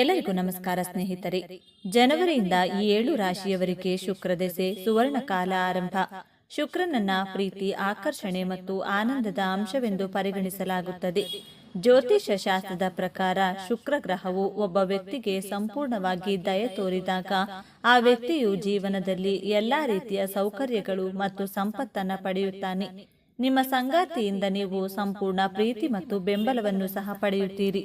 ಎಲ್ಲರಿಗೂ ನಮಸ್ಕಾರ, ಸ್ನೇಹಿತರೆ. ಜನವರಿಯಿಂದ ಈ ಏಳು ರಾಶಿಯವರಿಗೆ ಶುಕ್ರ ದೆಸೆ ಸುವರ್ಣ ಕಾಲ ಆರಂಭ. ಶುಕ್ರನನ್ನ ಪ್ರೀತಿ, ಆಕರ್ಷಣೆ ಮತ್ತು ಆನಂದದ ಅಂಶವೆಂದು ಪರಿಗಣಿಸಲಾಗುತ್ತದೆ. ಜ್ಯೋತಿಷ ಶಾಸ್ತ್ರದ ಪ್ರಕಾರ ಶುಕ್ರ ಗ್ರಹವು ಒಬ್ಬ ವ್ಯಕ್ತಿಗೆ ಸಂಪೂರ್ಣವಾಗಿ ದಯ ತೋರಿದಾಗ ಆ ವ್ಯಕ್ತಿಯು ಜೀವನದಲ್ಲಿ ಎಲ್ಲಾ ರೀತಿಯ ಸೌಕರ್ಯಗಳು ಮತ್ತು ಸಂಪತ್ತನ್ನ ಪಡೆಯುತ್ತಾನೆ. ನಿಮ್ಮ ಸಂಗಾತಿಯಿಂದ ನೀವು ಸಂಪೂರ್ಣ ಪ್ರೀತಿ ಮತ್ತು ಬೆಂಬಲವನ್ನು ಸಹ ಪಡೆಯುತ್ತೀರಿ.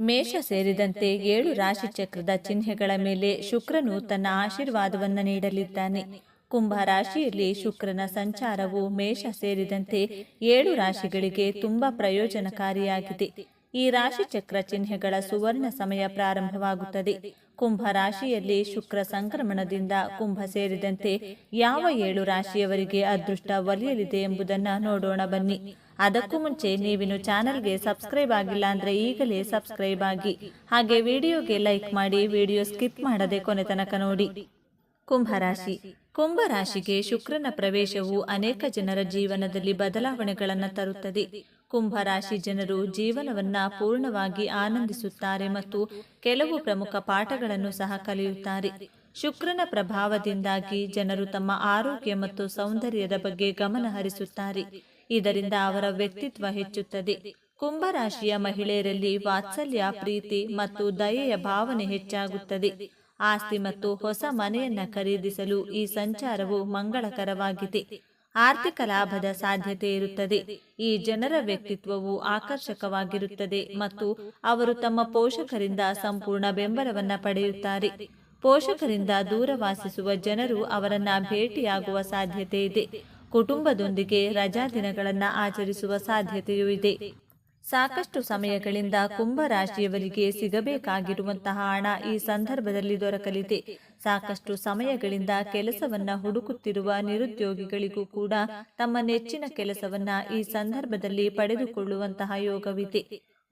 ಮೇಷ ಸೇರಿದಂತೆ ಏಳು ರಾಶಿ ಚಕ್ರದ ಚಿಹ್ನೆಗಳ ಮೇಲೆ ಶುಕ್ರನು ತನ್ನ ಆಶೀರ್ವಾದವನ್ನು ನೀಡಲಿದ್ದಾನೆ. ಕುಂಭ ರಾಶಿಯಲ್ಲಿ ಶುಕ್ರನ ಸಂಚಾರವು ಮೇಷ ಸೇರಿದಂತೆ ಏಳು ರಾಶಿಗಳಿಗೆ ತುಂಬಾ ಪ್ರಯೋಜನಕಾರಿಯಾಗಿದೆ. ಈ ರಾಶಿ ಚಕ್ರ ಚಿಹ್ನೆಗಳ ಸುವರ್ಣ ಸಮಯ ಪ್ರಾರಂಭವಾಗುತ್ತದೆ. ಕುಂಭ ರಾಶಿಯಲ್ಲಿ ಶುಕ್ರ ಸಂಕ್ರಮಣದಿಂದ ಕುಂಭ ಸೇರಿದಂತೆ ಯಾವ ಏಳು ರಾಶಿಯವರಿಗೆ ಅದೃಷ್ಟ ಒಲಿಯಲಿದೆ ಎಂಬುದನ್ನು ನೋಡೋಣ ಬನ್ನಿ. ಅದಕ್ಕೂ ಮುಂಚೆ ನೀವಿನ್ನು ಚಾನಲ್ಗೆ ಸಬ್ಸ್ಕ್ರೈಬ್ ಆಗಿಲ್ಲ ಅಂದ್ರೆ ಈಗಲೇ ಸಬ್ಸ್ಕ್ರೈಬ್ ಆಗಿ. ಹಾಗೆ ವಿಡಿಯೋಗೆ ಲೈಕ್ ಮಾಡಿ, ವಿಡಿಯೋ ಸ್ಕಿಪ್ ಮಾಡದೆ ಕೊನೆ ತನಕ ನೋಡಿ. ಕುಂಭರಾಶಿ. ಕುಂಭರಾಶಿಗೆ ಶುಕ್ರನ ಪ್ರವೇಶವು ಅನೇಕ ಜನರ ಜೀವನದಲ್ಲಿ ಬದಲಾವಣೆಗಳನ್ನು ತರುತ್ತದೆ. ಕುಂಭರಾಶಿ ಜನರು ಜೀವನವನ್ನ ಪೂರ್ಣವಾಗಿ ಆನಂದಿಸುತ್ತಾರೆ ಮತ್ತು ಕೆಲವು ಪ್ರಮುಖ ಪಾಠಗಳನ್ನು ಸಹ ಕಲಿಯುತ್ತಾರೆ. ಶುಕ್ರನ ಪ್ರಭಾವದಿಂದಾಗಿ ಜನರು ತಮ್ಮ ಆರೋಗ್ಯ ಮತ್ತು ಸೌಂದರ್ಯದ ಬಗ್ಗೆ ಗಮನ ಹರಿಸುತ್ತಾರೆ ಇದರಿಂದ ಅವರ ವ್ಯಕ್ತಿತ್ವ ಹೆಚ್ಚುತ್ತದೆ. ಕುಂಭರಾಶಿಯ ಮಹಿಳೆಯರಲ್ಲಿ ವಾತ್ಸಲ್ಯ, ಪ್ರೀತಿ ಮತ್ತು ದಯೆಯ ಭಾವನೆ ಹೆಚ್ಚಾಗುತ್ತದೆ. ಆಸ್ತಿ ಮತ್ತು ಹೊಸ ಮನೆಯನ್ನ ಖರೀದಿಸಲು ಈ ಸಂಚಾರವು ಮಂಗಳಕರವಾಗಿದೆ. ಆರ್ಥಿಕ ಲಾಭದ ಸಾಧ್ಯತೆ ಇರುತ್ತದೆ. ಈ ಜನರ ವ್ಯಕ್ತಿತ್ವವು ಆಕರ್ಷಕವಾಗಿರುತ್ತದೆ ಮತ್ತು ಅವರು ತಮ್ಮ ಪೋಷಕರಿಂದ ಸಂಪೂರ್ಣ ಬೆಂಬಲವನ್ನ ಪಡೆಯುತ್ತಾರೆ. ಪೋಷಕರಿಂದ ದೂರ ವಾಸಿಸುವ ಜನರು ಅವರನ್ನ ಭೇಟಿಯಾಗುವ ಸಾಧ್ಯತೆ ಇದೆ. ಕುಟುಂಬದೊಂದಿಗೆ ರಜಾ ದಿನಗಳನ್ನು ಆಚರಿಸುವ ಸಾಧ್ಯತೆಯೂ ಇದೆ. ಸಾಕಷ್ಟು ಸಮಯಗಳಿಂದ ಕುಂಭ ರಾಶಿಯವರಿಗೆ ಸಿಗಬೇಕಾಗಿರುವಂತಹ ಹಣ ಈ ಸಂದರ್ಭದಲ್ಲಿ ದೊರಕಲಿದೆ. ಸಾಕಷ್ಟು ಸಮಯಗಳಿಂದ ಕೆಲಸವನ್ನ ಹುಡುಕುತ್ತಿರುವ ನಿರುದ್ಯೋಗಿಗಳಿಗೂ ಕೂಡ ತಮ್ಮ ನೆಚ್ಚಿನ ಕೆಲಸವನ್ನ ಈ ಸಂದರ್ಭದಲ್ಲಿ ಪಡೆದುಕೊಳ್ಳುವಂತಹ ಯೋಗವಿದೆ.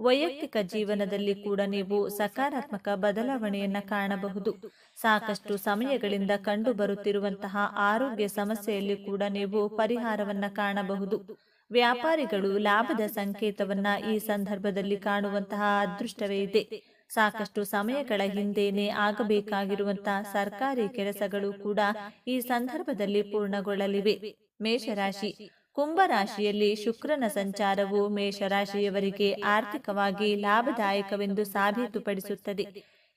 ವೈಯಕ್ತಿಕ ಜೀವನದಲ್ಲಿ ಕೂಡ ನೀವು ಸಕಾರಾತ್ಮಕ ಬದಲಾವಣೆಯನ್ನ ಕಾಣಬಹುದು. ಸಾಕಷ್ಟು ಸಮಯಗಳಿಂದ ಕಂಡು ಬರುತ್ತಿರುವಂತಹ ಆರೋಗ್ಯ ಸಮಸ್ಯೆಯಲ್ಲಿ ಕೂಡ ನೀವು ಪರಿಹಾರವನ್ನ ಕಾಣಬಹುದು. ವ್ಯಾಪಾರಿಗಳು ಲಾಭದ ಸಂಕೇತವನ್ನ ಈ ಸಂದರ್ಭದಲ್ಲಿ ಕಾಣುವಂತಹ ಅದೃಷ್ಟವೇ ಇದೆ. ಸಾಕಷ್ಟು ಸಮಯಗಳ ಹಿಂದೇನೆ ಆಗಬೇಕಾಗಿರುವಂತಹ ಸರ್ಕಾರಿ ಕೆಲಸಗಳು ಕೂಡ ಈ ಸಂದರ್ಭದಲ್ಲಿ ಪೂರ್ಣಗೊಳ್ಳಲಿವೆ. ಮೇಷರಾಶಿ ಕುಂಭರಾಶಿಯಲ್ಲಿ ಶುಕ್ರನ ಸಂಚಾರವು ಮೇಷರಾಶಿಯವರಿಗೆ ಆರ್ಥಿಕವಾಗಿ ಲಾಭದಾಯಕವೆಂದು ಸಾಬೀತುಪಡಿಸುತ್ತದೆ.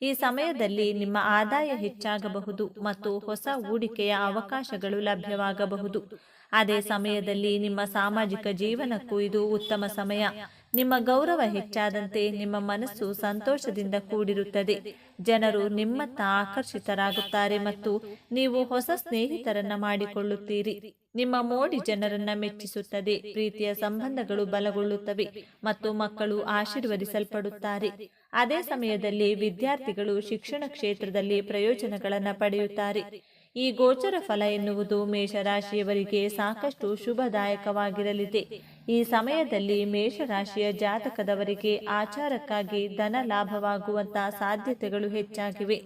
ಈ ಸಮಯದಲ್ಲಿ ನಿಮ್ಮ ಆದಾಯ ಹೆಚ್ಚಾಗಬಹುದು ಮತ್ತು ಹೊಸ ಹೂಡಿಕೆಯ ಅವಕಾಶಗಳು ಲಭ್ಯವಾಗಬಹುದು. ಅದೇ ಸಮಯದಲ್ಲಿ ನಿಮ್ಮ ಸಾಮಾಜಿಕ ಜೀವನಕ್ಕೂ ಇದು ಉತ್ತಮ ಸಮಯ. ನಿಮ್ಮ ಗೌರವ ಹೆಚ್ಚಾದಂತೆ ನಿಮ್ಮ ಮನಸ್ಸು ಸಂತೋಷದಿಂದ ಕೂಡಿರುತ್ತದೆ. ಜನರು ನಿಮ್ಮತ್ತ ಆಕರ್ಷಿತರಾಗುತ್ತಾರೆ ಮತ್ತು ನೀವು ಹೊಸ ಸ್ನೇಹಿತರನ್ನ ಮಾಡಿಕೊಳ್ಳುತ್ತೀರಿ. ನಿಮ್ಮ ಮೋಡಿ ಜನರನ್ನ ಮೆಚ್ಚಿಸುತ್ತದೆ. ಪ್ರೀತಿಯ ಸಂಬಂಧಗಳು ಬಲಗೊಳ್ಳುತ್ತವೆ ಮತ್ತು ಮಕ್ಕಳು ಆಶೀರ್ವದಿಸಲ್ಪಡುತ್ತಾರೆ. ಅದೇ ಸಮಯದಲ್ಲಿ ವಿದ್ಯಾರ್ಥಿಗಳು ಶಿಕ್ಷಣ ಕ್ಷೇತ್ರದಲ್ಲಿ ಪ್ರಯೋಜನಗಳನ್ನು ಪಡೆಯುತ್ತಾರೆ. ಈ ಗೋಚರ ಫಲ ಎನ್ನುವುದು ಮೇಷರಾಶಿಯವರಿಗೆ ಸಾಕಷ್ಟು ಶುಭದಾಯಕವಾಗಿರಲಿದೆ. ಈ ಸಮಯದಲ್ಲಿ ಮೇಷರಾಶಿಯ ಜಾತಕದವರಿಗೆ ಆಚಾರಕ್ಕಾಗಿ ಧನ ಲಾಭವಾಗುವಂತಹ ಸಾಧ್ಯತೆಗಳು ಹೆಚ್ಚಾಗಿವೆ.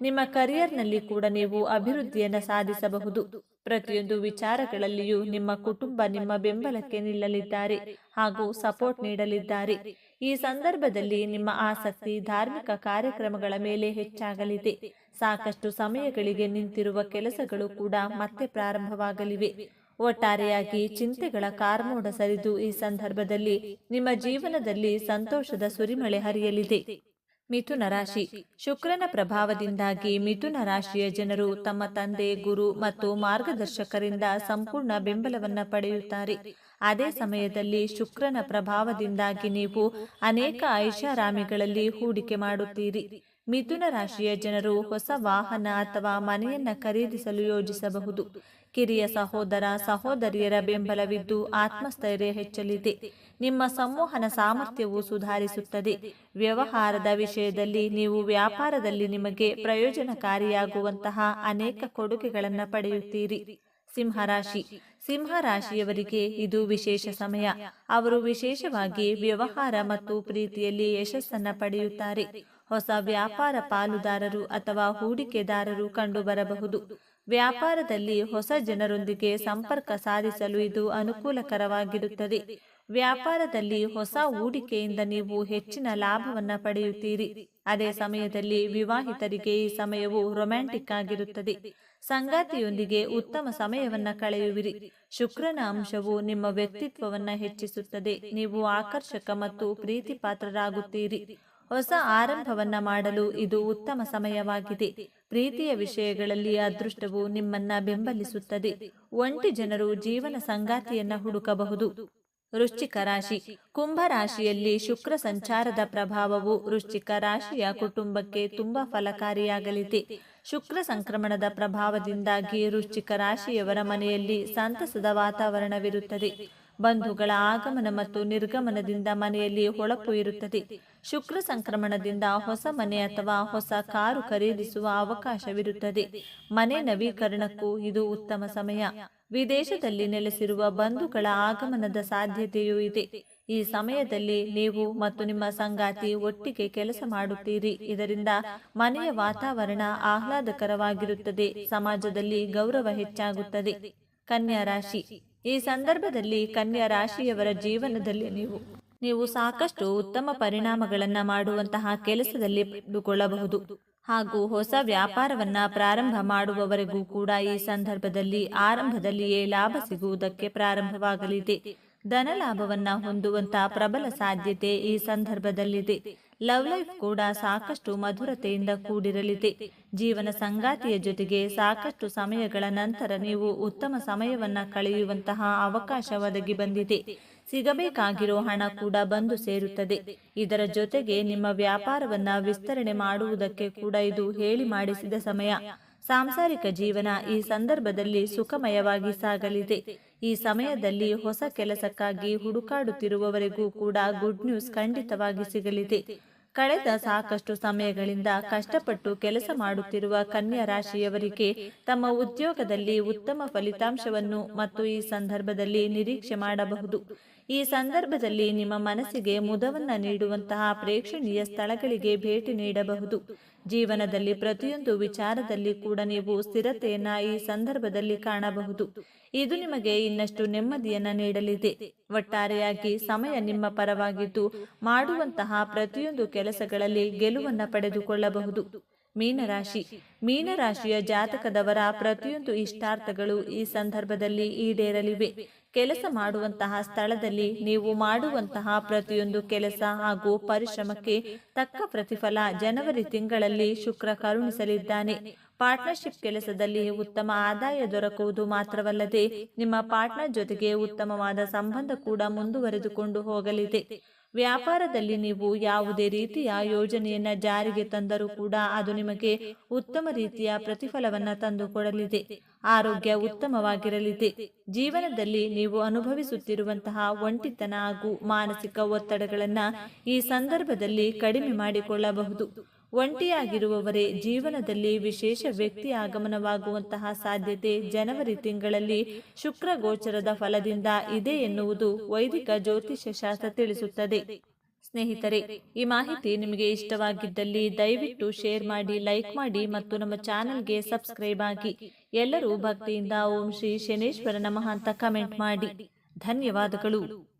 ನಿಮ್ಮ ಕರಿಯರ್ನಲ್ಲಿ ಕೂಡ ನೀವು ಅಭಿವೃದ್ಧಿಯನ್ನು ಸಾಧಿಸಬಹುದು. ಪ್ರತಿಯೊಂದು ವಿಚಾರಗಳಲ್ಲಿಯೂ ನಿಮ್ಮ ಕುಟುಂಬ ನಿಮ್ಮ ಬೆಂಬಲಕ್ಕೆ ನಿಲ್ಲಲಿದ್ದಾರೆ ಹಾಗೂ ಸಪೋರ್ಟ್ ನೀಡಲಿದ್ದಾರೆ. ಈ ಸಂದರ್ಭದಲ್ಲಿ ನಿಮ್ಮ ಆಸಕ್ತಿ ಧಾರ್ಮಿಕ ಕಾರ್ಯಕ್ರಮಗಳ ಮೇಲೆ ಹೆಚ್ಚಾಗಲಿದೆ. ಸಾಕಷ್ಟು ಸಮಯಗಳಿಗೆ ನಿಂತಿರುವ ಕೆಲಸಗಳು ಕೂಡ ಮತ್ತೆ ಪ್ರಾರಂಭವಾಗಲಿವೆ. ಒಟ್ಟಾರೆಯಾಗಿ ಚಿಂತೆಗಳ ಕಾರ್ಮೋಡ ಸರಿದು ಈ ಸಂದರ್ಭದಲ್ಲಿ ನಿಮ್ಮ ಜೀವನದಲ್ಲಿ ಸಂತೋಷದ ಸುರಿಮಳೆ ಹರಿಯಲಿದೆ. ಮಿಥುನ ರಾಶಿ. ಶುಕ್ರನ ಪ್ರಭಾವದಿಂದಾಗಿ ಮಿಥುನ ರಾಶಿಯ ಜನರು ತಮ್ಮ ತಂದೆ, ಗುರು ಮತ್ತು ಮಾರ್ಗದರ್ಶಕರಿಂದ ಸಂಪೂರ್ಣ ಬೆಂಬಲವನ್ನ ಪಡೆಯುತ್ತಾರೆ. ಅದೇ ಸಮಯದಲ್ಲಿ ಶುಕ್ರನ ಪ್ರಭಾವದಿಂದಾಗಿ ನೀವು ಅನೇಕ ಐಷಾರಾಮಿಗಳಲ್ಲಿ ಹೂಡಿಕೆ ಮಾಡುತ್ತೀರಿ. ಮಿಥುನ ರಾಶಿಯ ಜನರು ಹೊಸ ವಾಹನ ಅಥವಾ ಮನೆಯನ್ನ ಖರೀದಿಸಲು ಯೋಜಿಸಬಹುದು. ಕಿರಿಯ ಸಹೋದರ, ಸಹೋದರಿಯರ ಬೆಂಬಲವಿದ್ದು ಆತ್ಮಸ್ಥೈರ್ಯ ಹೆಚ್ಚಲಿದೆ. ನಿಮ್ಮ ಸಂವಹನ ಸಾಮರ್ಥ್ಯವು ಸುಧಾರಿಸುತ್ತದೆ. ವ್ಯವಹಾರದ ವಿಷಯದಲ್ಲಿ ನೀವು ವ್ಯಾಪಾರದಲ್ಲಿ ನಿಮಗೆ ಪ್ರಯೋಜನಕಾರಿಯಾಗುವಂತಹ ಅನೇಕ ಕೊಡುಗೆಗಳನ್ನು ಪಡೆಯುತ್ತೀರಿ. ಸಿಂಹರಾಶಿ ಸಿಂಹರಾಶಿಯವರಿಗೆ ಇದು ವಿಶೇಷ ಸಮಯ. ಅವರು ವಿಶೇಷವಾಗಿ ವ್ಯವಹಾರ ಮತ್ತು ಪ್ರೀತಿಯಲ್ಲಿ ಯಶಸ್ಸನ್ನು ಪಡೆಯುತ್ತಾರೆ. ಹೊಸ ವ್ಯಾಪಾರ ಪಾಲುದಾರರು ಅಥವಾ ಹೂಡಿಕೆದಾರರು ಕಂಡುಬರಬಹುದು. ವ್ಯಾಪಾರದಲ್ಲಿ ಹೊಸ ಜನರೊಂದಿಗೆ ಸಂಪರ್ಕ ಸಾಧಿಸಲು ಇದು ಅನುಕೂಲಕರವಾಗಿರುತ್ತದೆ. ವ್ಯಾಪಾರದಲ್ಲಿ ಹೊಸ ಹೂಡಿಕೆಯಿಂದ ನೀವು ಹೆಚ್ಚಿನ ಲಾಭವನ್ನು ಪಡೆಯುತ್ತೀರಿ. ಅದೇ ಸಮಯದಲ್ಲಿ ವಿವಾಹಿತರಿಗೆ ಈ ಸಮಯವು ರೊಮ್ಯಾಂಟಿಕ್ ಆಗಿರುತ್ತದೆ. ಸಂಗಾತಿಯೊಂದಿಗೆ ಉತ್ತಮ ಸಮಯವನ್ನು ಕಳೆಯುವಿರಿ. ಶುಕ್ರನ ಅಂಶವು ನಿಮ್ಮ ವ್ಯಕ್ತಿತ್ವವನ್ನು ಹೆಚ್ಚಿಸುತ್ತದೆ. ನೀವು ಆಕರ್ಷಕ ಮತ್ತು ಪ್ರೀತಿ ಪಾತ್ರರಾಗುತ್ತೀರಿ ಹೊಸ ಆರಂಭವನ್ನ ಮಾಡಲು ಇದು ಉತ್ತಮ ಸಮಯವಾಗಿದೆ. ಪ್ರೀತಿಯ ವಿಷಯಗಳಲ್ಲಿ ಅದೃಷ್ಟವು ನಿಮ್ಮನ್ನ ಬೆಂಬಲಿಸುತ್ತದೆ. ಒಂಟಿ ಜನರು ಜೀವನ ಸಂಗಾತಿಯನ್ನ ಹುಡುಕಬಹುದು. ವೃಶ್ಚಿಕ ರಾಶಿ. ಕುಂಭ ರಾಶಿಯಲ್ಲಿ ಶುಕ್ರ ಸಂಚಾರದ ಪ್ರಭಾವವು ವೃಶ್ಚಿಕ ರಾಶಿಯ ಕುಟುಂಬಕ್ಕೆ ತುಂಬಾ ಫಲಕಾರಿಯಾಗಲಿದೆ. ಶುಕ್ರ ಸಂಕ್ರಮಣದ ಪ್ರಭಾವದಿಂದಾಗಿ ವೃಶ್ಚಿಕ ರಾಶಿಯವರ ಮನೆಯಲ್ಲಿ ಸಂತಸದ ವಾತಾವರಣವಿರುತ್ತದೆ. ಬಂಧುಗಳ ಆಗಮನ ಮತ್ತು ನಿರ್ಗಮನದಿಂದ ಮನೆಯಲ್ಲಿ ಹೊಳಪು ಇರುತ್ತದೆ. ಶುಕ್ರ ಸಂಕ್ರಮಣದಿಂದ ಹೊಸ ಮನೆ ಅಥವಾ ಹೊಸ ಕಾರು ಖರೀದಿಸುವ ಅವಕಾಶವಿರುತ್ತದೆ. ಮನೆ ನವೀಕರಣಕ್ಕೂ ಇದು ಉತ್ತಮ ಸಮಯ. ವಿದೇಶದಲ್ಲಿ ನೆಲೆಸಿರುವ ಬಂಧುಗಳ ಆಗಮನದ ಸಾಧ್ಯತೆಯೂ ಇದೆ. ಈ ಸಮಯದಲ್ಲಿ ನೀವು ಮತ್ತು ನಿಮ್ಮ ಸಂಗಾತಿ ಒಟ್ಟಿಗೆ ಕೆಲಸ ಮಾಡುತ್ತೀರಿ. ಇದರಿಂದ ಮನೆಯ ವಾತಾವರಣ ಆಹ್ಲಾದಕರವಾಗಿರುತ್ತದೆ. ಸಮಾಜದಲ್ಲಿ ಗೌರವ ಹೆಚ್ಚಾಗುತ್ತದೆ. ಕನ್ಯಾ ರಾಶಿ. ಈ ಸಂದರ್ಭದಲ್ಲಿ ಕನ್ಯಾ ರಾಶಿಯವರ ಜೀವನದಲ್ಲಿ ನೀವು ನೀವು ಸಾಕಷ್ಟು ಉತ್ತಮ ಪರಿಣಾಮಗಳನ್ನು ಮಾಡುವಂತಹ ಕೆಲಸದಲ್ಲಿ ಪಡೆದುಕೊಳ್ಳಬಹುದು ಹಾಗೂ ಹೊಸ ವ್ಯಾಪಾರವನ್ನ ಪ್ರಾರಂಭ ಮಾಡುವವರೆಗೂ ಕೂಡ ಈ ಸಂದರ್ಭದಲ್ಲಿ ಆರಂಭದಲ್ಲಿಯೇ ಲಾಭ ಸಿಗುವುದಕ್ಕೆ ಪ್ರಾರಂಭವಾಗಲಿದೆ. ಧನ ಲಾಭವನ್ನ ಹೊಂದುವಂತ ಪ್ರಬಲ ಸಾಧ್ಯತೆ ಈ ಸಂದರ್ಭದಲ್ಲಿದೆ. ಲವ್ ಲೈಫ್ ಕೂಡ ಸಾಕಷ್ಟು ಮಧುರತೆಯಿಂದ ಕೂಡಿರಲಿದೆ. ಜೀವನ ಸಂಗಾತಿಯ ಜೊತೆಗೆ ಸಾಕಷ್ಟು ಸಮಯಗಳ ನಂತರ ನೀವು ಉತ್ತಮ ಸಮಯವನ್ನ ಕಳೆಯುವಂತಹ ಅವಕಾಶ ಒದಗಿ ಬಂದಿದೆ. ಸಿಗಬೇಕಾಗಿರೋ ಹಣ ಕೂಡ ಬಂದು ಸೇರುತ್ತದೆ. ಇದರ ಜೊತೆಗೆ ನಿಮ್ಮ ವ್ಯಾಪಾರವನ್ನ ವಿಸ್ತರಣೆ ಮಾಡುವುದಕ್ಕೆ ಕೂಡ ಇದು ಹೇಳಿ ಮಾಡಿಸಿದ ಸಮಯ. ಸಾಂಸಾರಿಕ ಜೀವನ ಈ ಸಂದರ್ಭದಲ್ಲಿ ಸುಖಮಯವಾಗಿ ಸಾಗಲಿದೆ. ಈ ಸಮಯದಲ್ಲಿ ಹೊಸ ಕೆಲಸಕ್ಕಾಗಿ ಹುಡುಕಾಡುತ್ತಿರುವವರಿಗೂ ಕೂಡ ಗುಡ್ ನ್ಯೂಸ್ ಖಂಡಿತವಾಗಿ ಸಿಗಲಿದೆ. ಕಳೆದ ಸಾಕಷ್ಟು ಸಮಯಗಳಿಂದ ಕಷ್ಟಪಟ್ಟು ಕೆಲಸ ಮಾಡುತ್ತಿರುವ ಕನ್ಯಾ ರಾಶಿಯವರಿಗೆ ತಮ್ಮ ಉದ್ಯೋಗದಲ್ಲಿ ಉತ್ತಮ ಫಲಿತಾಂಶವನ್ನು ಮತ್ತು ಈ ಸಂದರ್ಭದಲ್ಲಿ ನಿರೀಕ್ಷೆ ಮಾಡಬಹುದು. ಈ ಸಂದರ್ಭದಲ್ಲಿ ನಿಮ್ಮ ಮನಸ್ಸಿಗೆ ಮುದವನ್ನ ನೀಡುವಂತಹ ಪ್ರೇಕ್ಷಣೀಯ ಸ್ಥಳಗಳಿಗೆ ಭೇಟಿ ನೀಡಬಹುದು. ಜೀವನದಲ್ಲಿ ಪ್ರತಿಯೊಂದು ವಿಚಾರದಲ್ಲಿ ಕೂಡ ನೀವು ಸ್ಥಿರತೆಯನ್ನ ಈ ಸಂದರ್ಭದಲ್ಲಿ ಕಾಣಬಹುದು. ಇದು ನಿಮಗೆ ಇನ್ನಷ್ಟು ನೆಮ್ಮದಿಯನ್ನ ನೀಡಲಿದೆ. ಒಟ್ಟಾರೆಯಾಗಿ ಸಮಯ ನಿಮ್ಮ ಪರವಾಗಿದ್ದು ಮಾಡುವಂತಹ ಪ್ರತಿಯೊಂದು ಕೆಲಸಗಳಲ್ಲಿ ಗೆಲುವನ್ನ ಪಡೆದುಕೊಳ್ಳಬಹುದು. ಮೀನರಾಶಿ. ಮೀನರಾಶಿಯ ಜಾತಕದವರ ಪ್ರತಿಯೊಂದು ಇಷ್ಟಾರ್ಥಗಳು ಈ ಸಂದರ್ಭದಲ್ಲಿ ಈಡೇರಲಿವೆ. ಕೆಲಸ ಮಾಡುವಂತಹ ಸ್ಥಳದಲ್ಲಿ ನೀವು ಮಾಡುವಂತಹ ಪ್ರತಿಯೊಂದು ಕೆಲಸ ಹಾಗೂ ಪರಿಶ್ರಮಕ್ಕೆ ತಕ್ಕ ಪ್ರತಿಫಲ ಜನವರಿ ತಿಂಗಳಲ್ಲಿ ಶುಕ್ರ ಕರುಣಿಸಲಿದ್ದಾನೆ. ಪಾರ್ಟ್ನರ್ಶಿಪ್ ಕೆಲಸದಲ್ಲಿ ಉತ್ತಮ ಆದಾಯ ದೊರಕುವುದು ಮಾತ್ರವಲ್ಲದೆ ನಿಮ್ಮ ಪಾರ್ಟ್ನರ್ ಜೊತೆಗೆ ಉತ್ತಮವಾದ ಸಂಬಂಧ ಕೂಡ ಮುಂದುವರೆದುಕೊಂಡು ಹೋಗಲಿದೆ. ವ್ಯಾಪಾರದಲ್ಲಿ ನೀವು ಯಾವುದೇ ರೀತಿಯ ಯೋಜನೆಯನ್ನ ಜಾರಿಗೆ ತಂದರೂ ಕೂಡ ಅದು ನಿಮಗೆ ಉತ್ತಮ ರೀತಿಯ ಪ್ರತಿಫಲವನ್ನ ತಂದುಕೊಡಲಿದೆ. ಆರೋಗ್ಯ ಉತ್ತಮವಾಗಿರಲಿದೆ. ಜೀವನದಲ್ಲಿ ನೀವು ಅನುಭವಿಸುತ್ತಿರುವಂತಹ ಒಂಟಿತನ ಹಾಗೂ ಮಾನಸಿಕ ಒತ್ತಡಗಳನ್ನ ಈ ಸಂದರ್ಭದಲ್ಲಿ ಕಡಿಮೆ ಮಾಡಿಕೊಳ್ಳಬಹುದು. ಒಂಟಿಯಾಗಿರುವವರೇ, ಜೀವನದಲ್ಲಿ ವಿಶೇಷ ವ್ಯಕ್ತಿ ಆಗಮನವಾಗುವಂತಹ ಸಾಧ್ಯತೆ ಜನವರಿ ತಿಂಗಳಲ್ಲಿ ಶುಕ್ರ ಗೋಚರದ ಫಲದಿಂದ ಇದೆ ಎನ್ನುವುದು ವೈದಿಕ ಜ್ಯೋತಿಷ್ಯ ಶಾಸ್ತ್ರ ತಿಳಿಸುತ್ತದೆ. ಸ್ನೇಹಿತರೆ, ಈ ಮಾಹಿತಿ ನಿಮಗೆ ಇಷ್ಟವಾಗಿದ್ದಲ್ಲಿ ದಯವಿಟ್ಟು ಶೇರ್ ಮಾಡಿ, ಲೈಕ್ ಮಾಡಿ ಮತ್ತು ನಮ್ಮ ಚಾನೆಲ್ಗೆ ಸಬ್ಸ್ಕ್ರೈಬ್ ಆಗಿ. ಎಲ್ಲರೂ ಭಕ್ತಿಯಿಂದ ಓಂ ಶ್ರೀ ಶನೇಶ್ವರ ನಮಃ ಅಂತ ಕಮೆಂಟ್ ಮಾಡಿ. ಧನ್ಯವಾದಗಳು.